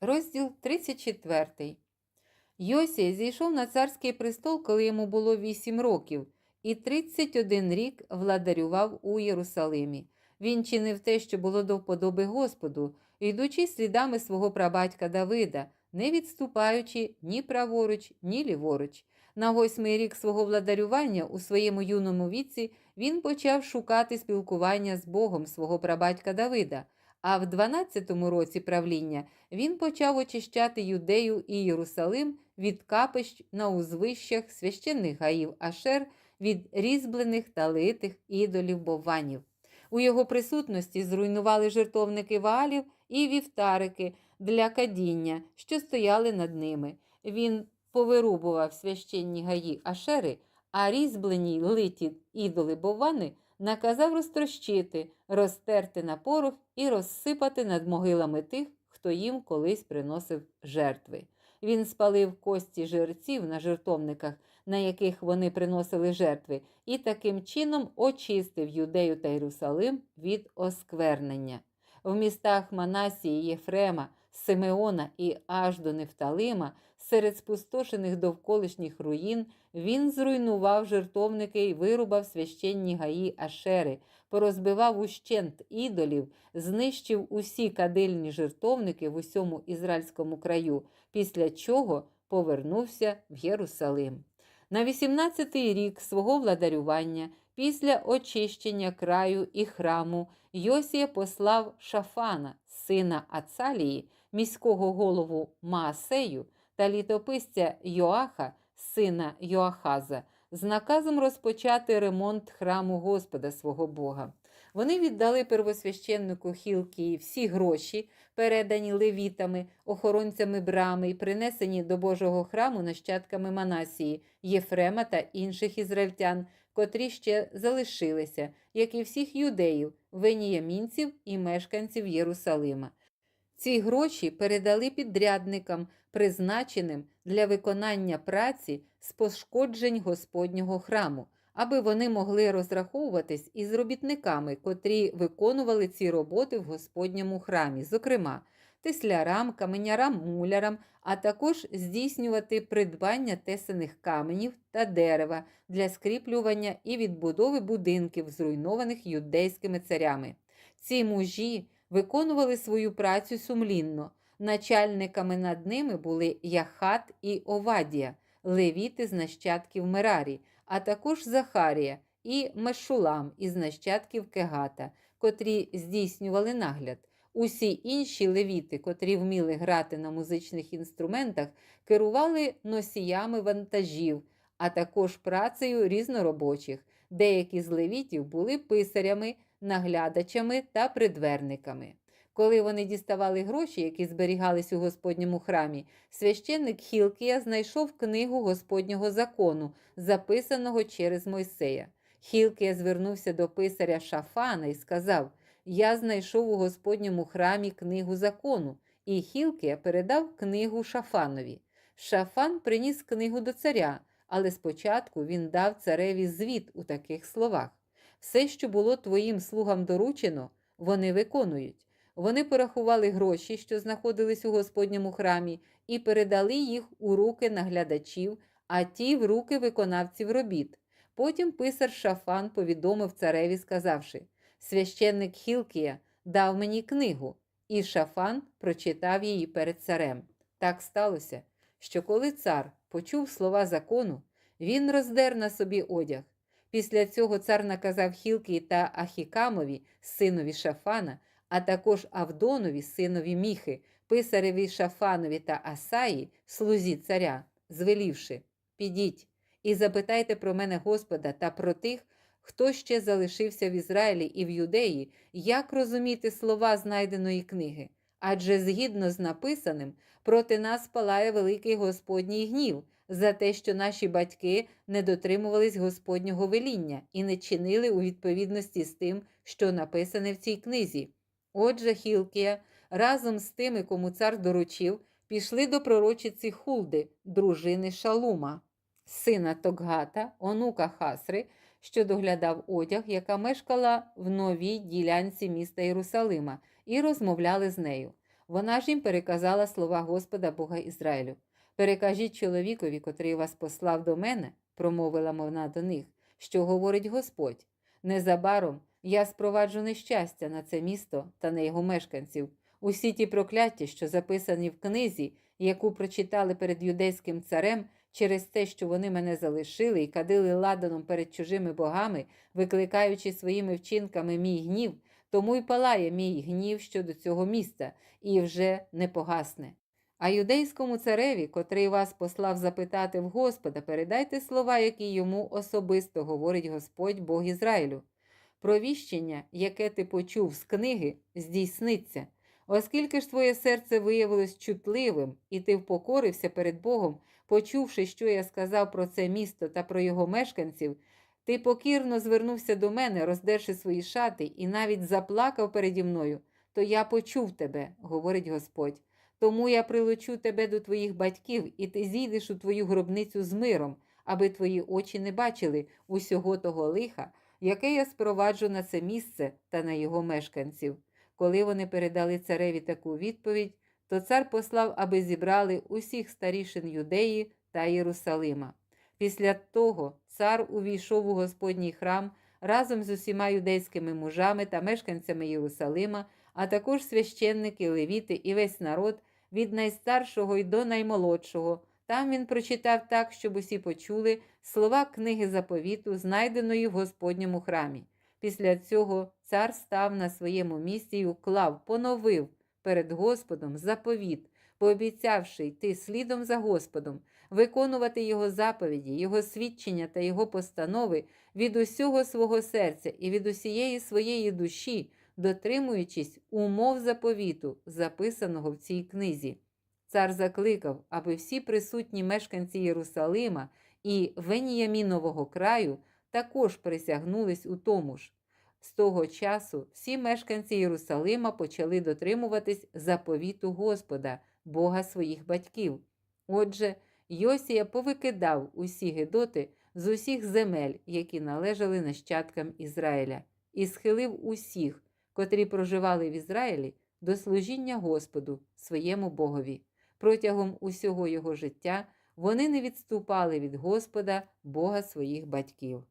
Розділ 34. Йосія зійшов на царський престол, коли йому було 8 років, і 31 рік владарював у Єрусалимі. Він чинив те, що було до вподоби Господу, йдучи слідами свого прабатька Давида, не відступаючи ні праворуч, ні ліворуч. На восьмий рік свого владарювання у своєму юному віці він почав шукати спілкування з Богом свого прабатька Давида. А в 12-му році правління він почав очищати Юдею і Єрусалим від капищ на узвищах священних гаїв Ашер від різьблених та литих ідолів бованів. У його присутності зруйнували жертовники ваалів і вівтарики для кадіння, що стояли над ними. Він повирубував священні гаї Ашери, а різьблені литі ідоли бовани наказав розтрощити, розтерти на порох і розсипати над могилами тих, хто їм колись приносив жертви. Він спалив кості жерців на жертовниках, на яких вони приносили жертви, і таким чином очистив Юдею та Єрусалим від осквернення. В містах Манасії, Єфрема, Симеона і аж до Нефталима, серед спустошених довколишніх руїн, він зруйнував жертовники й вирубав священні гаї Ашери, порозбивав ущент ідолів, знищив усі кадильні жертовники в усьому ізраїльському краю, після чого повернувся в Єрусалим. На 18-й рік свого владарювання, після очищення краю і храму, Йосія послав Шафана, сина Ацалії, міського голову Маасею та літописця Йоаха, сина Йоахаза, з наказом розпочати ремонт храму Господа свого Бога. Вони віддали первосвященнику Хілкії всі гроші, передані левітами, охоронцями брами і принесені до Божого храму нащадками Манасії, Єфрема та інших ізраїльтян, котрі ще залишилися, як і всіх юдеїв, веніямінців і мешканців Єрусалима. Ці гроші передали підрядникам, призначеним для виконання праці з пошкоджень Господнього храму, аби вони могли розраховуватись із робітниками, котрі виконували ці роботи в Господньому храмі, зокрема теслярам, каменярам, мулярам, а також здійснювати придбання тесаних каменів та дерева для скріплювання і відбудови будинків, зруйнованих юдейськими царями. Ці мужі виконували свою працю сумлінно. Начальниками над ними були Яхат і Овадія, левіти з нащадків Мерарі, а також Захарія і Мешулам із нащадків Кегата, котрі здійснювали нагляд. Усі інші левіти, котрі вміли грати на музичних інструментах, керували носіями вантажів, а також працею різноробочих. Деякі з левітів були писарями, наглядачами та придверниками. Коли вони діставали гроші, які зберігались у Господньому храмі, священник Хілкія знайшов книгу Господнього закону, записаного через Мойсея. Хілкія звернувся до писаря Шафана і сказав: Я знайшов у Господньому храмі книгу закону, і Хілкія передав книгу Шафанові. Шафан приніс книгу до царя, але спочатку він дав цареві звіт у таких словах: все, що було твоїм слугам доручено, вони виконують. Вони порахували гроші, що знаходились у Господньому храмі, і передали їх у руки наглядачів, а ті в руки виконавців робіт. Потім писар Шафан повідомив цареві, сказавши: Священник Хілкія дав мені книгу, і Шафан прочитав її перед царем. Так сталося, що коли цар почув слова закону, він роздер на собі одяг. Після цього цар наказав Хілкії та Ахікамові, синові Шафана, а також Авдонові, синові Міхи, писареві Шафанові та Асаї, слузі царя, звелівши Підіть і запитайте про мене Господа та про тих, хто ще залишився в Ізраїлі і в Юдеї, як розуміти слова знайденої книги. Адже згідно з написаним, проти нас палає великий Господній гнів за те, що наші батьки не дотримувались Господнього веління і не чинили у відповідності з тим, що написане в цій книзі. Отже, Хілкія разом з тими, кому цар доручив, пішли до пророчиці Хулди, дружини Шалума, сина Токгата, онука Хасри, що доглядав одяг, яка мешкала в новій ділянці міста Єрусалима, і розмовляли з нею. Вона ж їм переказала слова Господа Бога Ізраїлю. Перекажіть чоловікові, котрий вас послав до мене, промовила вона до них, що говорить Господь. Незабаром я спроваджу нещастя на це місто та на його мешканців. Усі ті прокляття, що записані в книзі, яку прочитали перед юдейським царем, через те, що вони мене залишили і кадили ладаном перед чужими богами, викликаючи своїми вчинками мій гнів, тому й палає мій гнів щодо цього міста, і вже не погасне. А юдейському цареві, котрий вас послав запитати в Господа, передайте слова, які йому особисто говорить Господь Бог Ізраїлю. Провіщення, яке ти почув з книги, здійсниться. Оскільки ж твоє серце виявилось чутливим, і ти впокорився перед Богом, почувши, що я сказав про це місто та про його мешканців, ти покірно звернувся до мене, роздерши свої шати, і навіть заплакав переді мною, то я почув тебе, говорить Господь. Тому я прилучу тебе до твоїх батьків, і ти зійдеш у твою гробницю з миром, аби твої очі не бачили усього того лиха, яке я спроваджу на це місце та на його мешканців. Коли вони передали цареві таку відповідь, то цар послав, аби зібрали усіх старішин Юдеї та Єрусалима. Після того цар увійшов у Господній храм разом з усіма юдейськими мужами та мешканцями Єрусалима, а також священники, левіти і весь народ від найстаршого й до наймолодшого. Там він прочитав так, щоб усі почули слова книги заповіту, знайденої в Господньому храмі. Після цього цар став на своєму місці й уклав, поновив перед Господом заповіт, пообіцявши йти слідом за Господом, виконувати його заповіді, його свідчення та його постанови від усього свого серця і від усієї своєї душі, дотримуючись умов заповіту, записаного в цій книзі. Цар закликав, аби всі присутні мешканці Єрусалима і Веніямінового краю також присягнулись у тому ж. З того часу всі мешканці Єрусалима почали дотримуватись заповіту Господа, Бога своїх батьків. Отже, Йосія повикидав усі гедоти з усіх земель, які належали нащадкам Ізраїля, і схилив усіх, котрі проживали в Ізраїлі, до служіння Господу, своєму Богові. Протягом усього його життя вони не відступали від Господа, Бога своїх батьків.